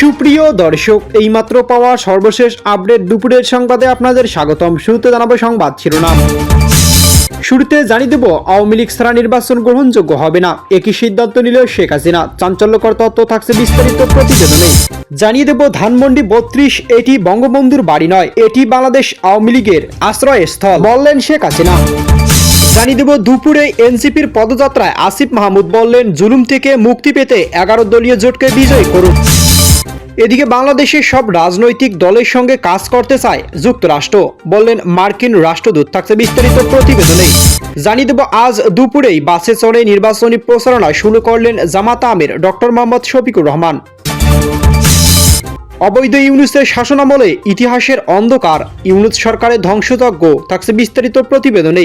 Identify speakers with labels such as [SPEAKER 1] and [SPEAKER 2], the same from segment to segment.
[SPEAKER 1] সুপ্রিয় দর্শক, এইমাত্র পাওয়া সর্বশেষ আপডেট দুপুরের সংবাদে আপনাদের স্বাগতম। শুরুতে জানাব সংবাদ শিরোনাম। শুরুতে জানিয়ে দেব, আওয়ামী লীগ ছাড়া নির্বাচন গ্রহণযোগ্য হবে না। একই সিদ্ধান্ত নিল শেখ হাসিনা। চাঞ্চল্যকর তত্ত্ব থাকছে বিস্তারিত প্রতিবেদনে। জানিয়ে দেব, ধানমন্ডি বত্রিশ, এটি বঙ্গবন্ধুর বাড়ি নয়, এটি বাংলাদেশ আওয়ামী লীগের আশ্রয়স্থল, বললেন শেখ হাসিনা। জানিয়ে দেব, দুপুরে এনসিপির পদযাত্রায় আসিফ মাহমুদ বললেন, জুলুম থেকে মুক্তি পেতে এগারো দলীয় জোটকে বিজয় করুন। এদিকে বাংলাদেশের সব রাজনৈতিক দলের সঙ্গে কাজ করতে চায় যুক্তরাষ্ট্র। বললেন মার্কিন রাষ্ট্রদূত, থাকছে বিস্তারিত প্রতিবেদনে। জানিয়ে দেব, আজ দুপুরেই বাসে চড়ে নির্বাচনী প্রচারণা শুরু করলেন জামাত আমির ডক্টর মোহাম্মদ শফিকুর রহমান। অবৈধ ইউনুসের শাসনামলে ইতিহাসের অন্ধকার। ইউনুস সরকারের ধ্বংসযজ্ঞ, থাকছে বিস্তারিত প্রতিবেদনে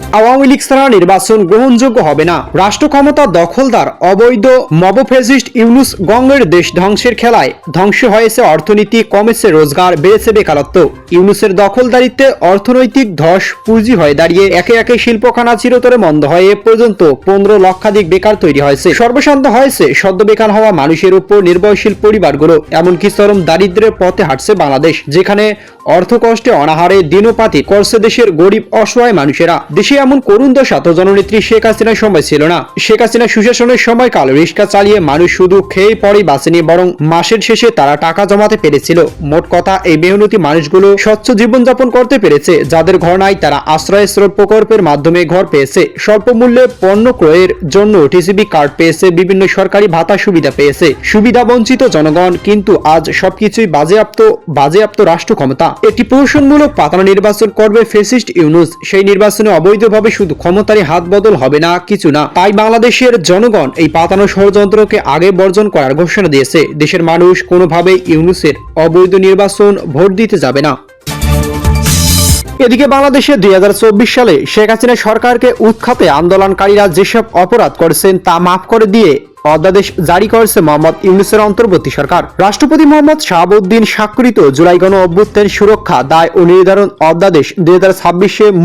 [SPEAKER 1] আওয়ামী লীগ ছাড়া নির্বাচন গ্রহণযোগ্য হবে না। রাষ্ট্র ক্ষমতা দখলদার অবৈধ মবফেসিস্ট ইউনুস গঙ্গের দেশ ধ্বংসের খেলায় ধ্বংস হয়েছে অর্থনীতি, কমেছে রোজগার, বেড়েছে বেকারত্ব। ইউনুসের দখলদারিত্বে অর্থনৈতিক ধস পুঁজি হয়ে দাঁড়িয়ে একে একে শিল্পখানা চিরতরে মন্দ হয়ে। এ পর্যন্ত পনেরো লক্ষাধিক বেকার তৈরি হয়েছে। সর্বশান্ত হয়েছে সদ্য বেকার হওয়া মানুষের উপর নির্ভরশীল পরিবারগুলো। এমনকি চরম দারিদ্রের পথে হাঁটছে বাংলাদেশ, যেখানে অর্থ কষ্টে অনাহারে দিনপাতি করছে দেশের গরিব, অসহায় মানুষেরা। দেশে এমন করুণ দশা তো জননেত্রী শেখ হাসিনার সময় ছিল না। শেখ হাসিনা সুশাসনের সময়কাল রিক্সা চালিয়ে মানুষ শুধু খেয়ে পরেই বাঁচেনি, বরং মাসের শেষে তারা টাকা জমাতে পেরেছিল। মোট কথা, এই মেহনতি মানুষগুলো স্বচ্ছ জীবনযাপন করতে পেরেছে, যাদের ঘর নাই তারা আশ্রয় প্রকল্পের মাধ্যমে ঘর পেয়েছে। স্বল্প মূল্যে পণ্য ক্রয়ের জন্য টিসিবি কার্ড পেয়েছে, বিভিন্ন সরকারি ভাতা সুবিধা পেয়েছে। সুবিধা বঞ্চিত জনগণ কিন্তু আজ সবকিছুই বাজেয়াপ্ত বাজেয়াপ্ত রাষ্ট্র ক্ষমতা একটি প্রহসনমূলক পাতানো নির্বাচন করবে ফেসিস্ট ইউনুস। সেই নির্বাচনে অবৈধভাবে শুধু ক্ষমতারই হাত বদল হবে না, কিছু না। তাই বাংলাদেশের জনগণ এই পাতানো ষড়যন্ত্রকে আগে বর্জন করার ঘোষণা দিয়েছে। দেশের মানুষ কোনোভাবেই ইউনুসের অবৈধ নির্বাচন ভোট দিতে যাবে না। এদিকে বাংলাদেশে দুই হাজার চব্বিশ সালে শেখ হাসিনা সরকারকে উৎখাতে আন্দোলনকারীরা যেসব অপরাধ করেছেন তা মাফ করে দিয়ে অধ্যাদেশ জারি করেছে মোহাম্মদ ইউনুসের অন্তর্বর্তী সরকার। রাষ্ট্রপতি মোহাম্মদ শাহাবুদ্দিন স্বাক্ষরিত জুলাই গণ অভ্যুত্থান সুরক্ষা, দায় ও নির্ধারণ অধ্যাদেশ দুই হাজার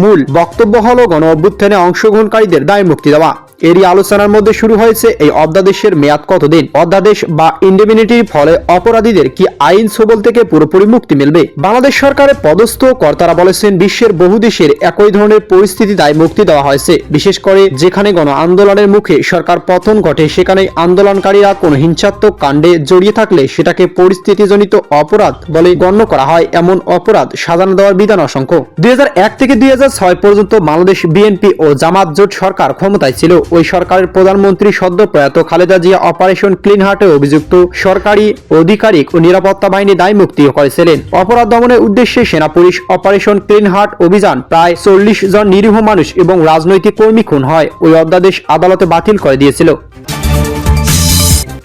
[SPEAKER 1] মূল বক্তব্য হল গণ অভ্যুত্থানে অংশগ্রহণকারীদের দায় মুক্তি দেওয়া। এরই আলোচনার মধ্যে শুরু হয়েছে এই অধ্যাদেশের মেয়াদ কতদিন? অধ্যাদেশ বা ইন্ডেমিনিটির ফলে অপরাধীদের কি আইন সবল থেকে পুরোপুরি মুক্তি মিলবে? বাংলাদেশ সরকারের পদস্থ কর্তারা বলেছেন, বিশ্বের বহু দেশের একই ধরনের পরিস্থিতি দায় মুক্তি দেওয়া হয়েছে। বিশেষ করে যেখানে গণ আন্দোলনের মুখে সরকার পতন ঘটে, সেখানে আন্দোলনকারীরা কোনো হিংসাত্মক কাণ্ডে জড়িয়ে থাকলে সেটাকে পরিস্থিতিজনিত অপরাধ বলে গণ্য করা হয়। এমন অপরাধ সাজানো দেওয়ার বিধান অসংখ্য। দুই হাজার এক থেকে দুই হাজার ছয় পর্যন্ত বাংলাদেশ বিএনপি ও জামাত জোট সরকার ক্ষমতায় ছিল। ওই সরকারের প্রধানমন্ত্রী সদ্য প্রয়াত খালেদা জিয়া অপারেশন ক্লিন হার্টে অভিযুক্ত সরকারি আধিকারিক ও নিরাপত্তা বাহিনী দায় মুক্তি করেছিলেন। অপরাধ দমনের উদ্দেশ্যে সেনা পুলিশ অপারেশন ক্লিন হার্ট অভিযান প্রায় চল্লিশ জন নিরীহ মানুষ এবং রাজনৈতিক কর্মী খুন হয়। ওই অধ্যাদেশ আদালতে বাতিল করে দিয়েছিল।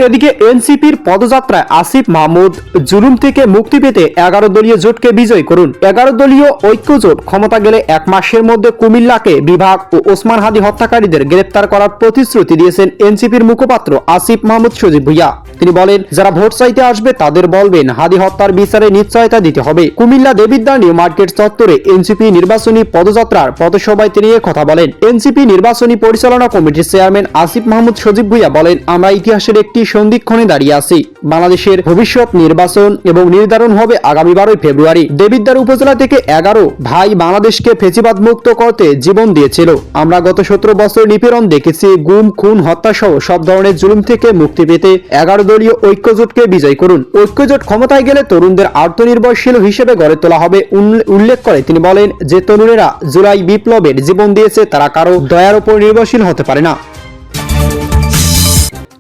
[SPEAKER 1] এদিকে এনসিপির পদযাত্রায় আসিফ মাহমুদ জুলুম থেকে মুক্তি পেতে এগারো দলীয় জোটকে বিজয় করুন। এগারো দলীয় ঐক্য জোট ক্ষমতা গেলে এক মাসের মধ্যে কুমিল্লাকে বিভাগ ও ওসমান হাদি হত্যাকারীদের গ্রেপ্তার করার প্রতিশ্রুতি দিয়েছেন এনসিপির মুখপাত্র আসিফ মাহমুদ সজিব ভুইয়া। তিনি বলেন, যারা ভোট চাইতে আসবে তাদের বলবেন, হাদি হত্যার বিচারে নিশ্চয়তা দিতে হবে। কুমিল্লা দেবিদ্বার নিউ মার্কেট চত্বরে এনসিপি নির্বাচনী পদযাত্রার পথসভায় তিনি কথা বলেন। এনসিপি নির্বাচনী পরিচালনা কমিটির চেয়ারম্যান আসিফ মাহমুদ সজিব ভুইয়া বলেন, আমরা ইতিহাসের একটি সন্ধিক্ষণে দাঁড়িয়ে আছি। বাংলাদেশের ভবিষ্যৎ নির্বাচন এবং নির্ধারণ হবে আগামী বারোই ফেব্রুয়ারি। দেবিদ্বার উপজেলা থেকে এগারো ভাই বাংলাদেশকে ফেচিবাদ মুক্ত করতে জীবন দিয়েছিল। আমরা গত সতেরো বছর নিপীড়ন দেখেছি, গুম, খুন, হত্যা সহ সব ধরনের জুলুম থেকে মুক্তি পেতে। এগারো দলীয় ঐক্যজোটকে বিজয় করুন। ঐক্যজোট ক্ষমতায় গেলে তরুণদের আত্মনির্ভরশীল হিসেবে গড়ে তোলা হবে উল্লেখ করে তিনি বলেন যে, তরুণেরা জুলাই বিপ্লবের জীবন দিয়েছে, তারা কারও দয়ার উপর নির্ভরশীল হতে পারে না।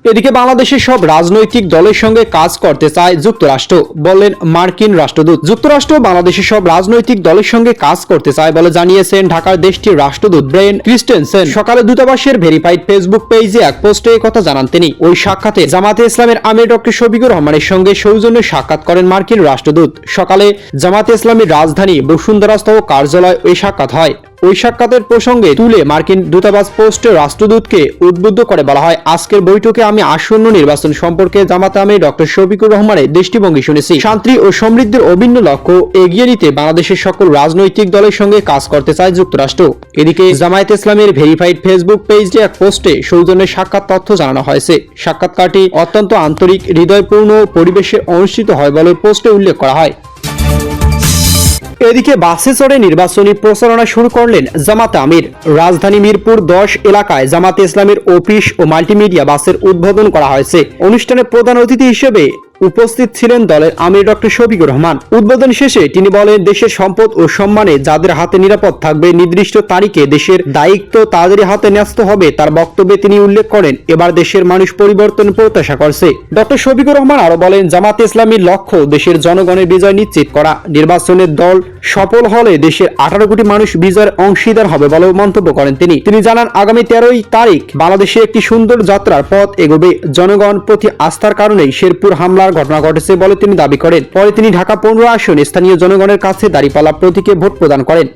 [SPEAKER 1] এদিকে বাংলাদেশের সব রাজনৈতিক দলের সঙ্গে কাজ করতে চায় যুক্তরাষ্ট্র। বললেন মার্কিন রাষ্ট্রদূত। যুক্তরাষ্ট্র বাংলাদেশের সব রাজনৈতিক দলের সঙ্গে কাজ করতে চায় বলে জানিয়েছেন ঢাকার দেশটির রাষ্ট্রদূত ব্রেন ক্রিস্টেনসেন। সকালে দূতাবাসের ভেরিফাইড ফেসবুক পেজে এক পোস্টে কথা জানান তিনি। ওই সাক্ষাতে জামাতে ইসলামের আমির ডক্টর শফিকুর রহমানের সঙ্গে সৌজন্য সাক্ষাৎ করেন মার্কিন রাষ্ট্রদূত। সকালে জামাতে ইসলামের রাজধানী বসুন্ধরাস্থ কার্যালয় ওই সাক্ষাৎ হয়। ওই সাক্ষাতের প্রসঙ্গে তুলে মার্কিন দূতাবাস পোস্টে রাষ্ট্রদূতকে উদ্বুদ্ধ করে বলা হয়, আজকের বৈঠকে আমি আসন্ন নির্বাচন সম্পর্কে জামাতে আমি ডক্টর শফিকুর রহমানের দৃষ্টিভঙ্গি শুনেছি। শান্তি ও সমৃদ্ধির অভিন্ন লক্ষ্য এগিয়ে নিতে বাংলাদেশের সকল রাজনৈতিক দলের সঙ্গে কাজ করতে চায় যুক্তরাষ্ট্র। এদিকে জামায়াত ইসলামের ভেরিফাইড ফেসবুক পেজে এক পোস্টে সৌজন্যের সাক্ষাৎ তথ্য জানানো হয়েছে। সাক্ষাৎকারটি অত্যন্ত আন্তরিক, হৃদয়পূর্ণ পরিবেশে অনুষ্ঠিত হয় বলে পোস্টে উল্লেখ করা হয়। এদিকে বাসে চড়ে নির্বাচনী প্রচারণা শুরু করলেন জামাত আমির। রাজধানী মিরপুর দশ এলাকায় জামাতে ইসলামের অফিস ও মাল্টিমিডিয়া বাসের উদ্বোধন করা হয়েছে। অনুষ্ঠানে প্রধান অতিথি হিসেবে উপস্থিত ছিলেন দলের আমির ডক্টর শফিকুর রহমান। উদ্বোধন শেষে তিনি বলেন, দেশের সম্পদ ও সম্মানে যাদের হাতে নিরাপদ থাকবে, নির্দিষ্ট তারিখে দেশের দায়িত্ব তাদের হাতে ন্যস্ত হবে। তার বক্তব্যে তিনি উল্লেখ করেন, এবার দেশের মানুষ পরিবর্তন প্রত্যাশা করছে। ডক্টর শফিকুর রহমান আরও বলেন, জামাত ইসলামীর লক্ষ্য দেশের জনগণের বিজয় নিশ্চিত করা। নির্বাচনের দল সফল হলে দেশের আঠারো কোটি মানুষ বিজয়ের অংশীদার হবে বলে মন্তব্য করেন তিনি। তিনি জানান, আগামী তেরোই তারিখ বাংলাদেশে একটি সুন্দর যাত্রার পথ এগোবে। জনগণ প্রতি আস্থার কারণেই শেরপুর হামলার ঘটনা ঘটেছে বলে তিনি দাবি করেন। পরে তিনি ঢাকা পনেরো আসন স্থানীয় জনগণের কাছে দাঁড়িপালা প্রতীকে ভোট প্রদান করেন।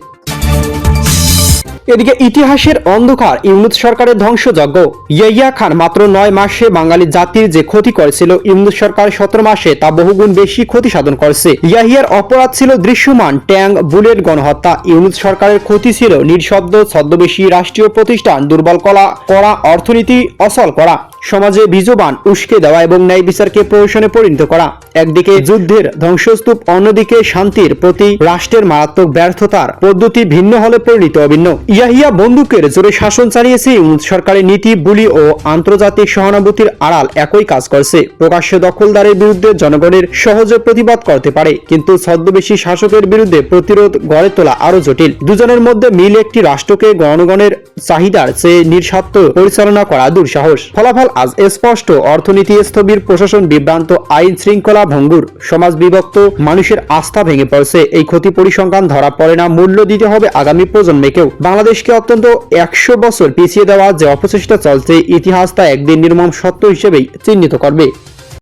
[SPEAKER 1] এদিকে ইতিহাসের অন্ধকার, ইউনুস সরকারের ধ্বংসযজ্ঞ। ইয়াইয়া খান মাত্র নয় মাসে বাঙালি জাতির যে ক্ষতি করেছিল, ইউনুস সরকার সতেরো মাসে তা বহুগুণ বেশি ক্ষতি সাধন করেছে। ইয়াহিয়ার অপরাধ ছিল দৃশ্যমান, ট্যাং, বুলেট গণহত্যা। ইউনুস সরকারের ক্ষতি ছিল নিঃশব্দ ছদ্মবেশী রাষ্ট্রীয় প্রতিষ্ঠান, দুর্বল করা করা অর্থনীতি, অচল করা। সমাজে বীজবান, উস্কে দেওয়া এবং ন্যায় বিচারকে প্রহসনে পরিণত করা। একদিকে যুদ্ধের ধ্বংসস্তূপ, অন্যদিকে শান্তির প্রতি রাষ্ট্রের মারাত্মক ব্যর্থতার পদ্ধতি ভিন্ন হলে পরিণত অভিন্ন। ইয়াহিয়া বন্দুকের জোরে শাসন চালিয়েছে। ইউনুস সরকারের নীতি, বুলি ও আন্তর্জাতিক সহানুভূতির আড়াল একই কাজ করছে। প্রকাশ্য দখলদারের বিরুদ্ধে জনগণের সহজে প্রতিবাদ করতে পারে, কিন্তু ছদ্মবেশী শাসকের বিরুদ্ধে প্রতিরোধ গড়ে তোলা আরও জটিল। দুজনের মধ্যে মিল একটি রাষ্ট্রকে জনগণের চাহিদার চেয়ে নিঃস্বার্থ পরিচালনা করা দুঃসাহস। ফলাফল আজ স্পষ্ট। অর্থনীতি স্থবির, প্রশাসন বিভ্রান্ত, আইন শৃঙ্খলা ভঙ্গুর। সমাজ বিভক্ত, মানুষের আস্থা ভেঙে পড়ছে। এই ক্ষতি পরিসংখ্যান ধরা পড়ে না, মূল্য দিতে হবে আগামী প্রজন্মেকেও বাংলাদেশকে অত্যন্ত একশো বছর পিছিয়ে দেওয়া যে অপচেষ্টা চলছে, ইতিহাস তা একদিন নির্মম সত্য হিসেবেই চিহ্নিত করবে।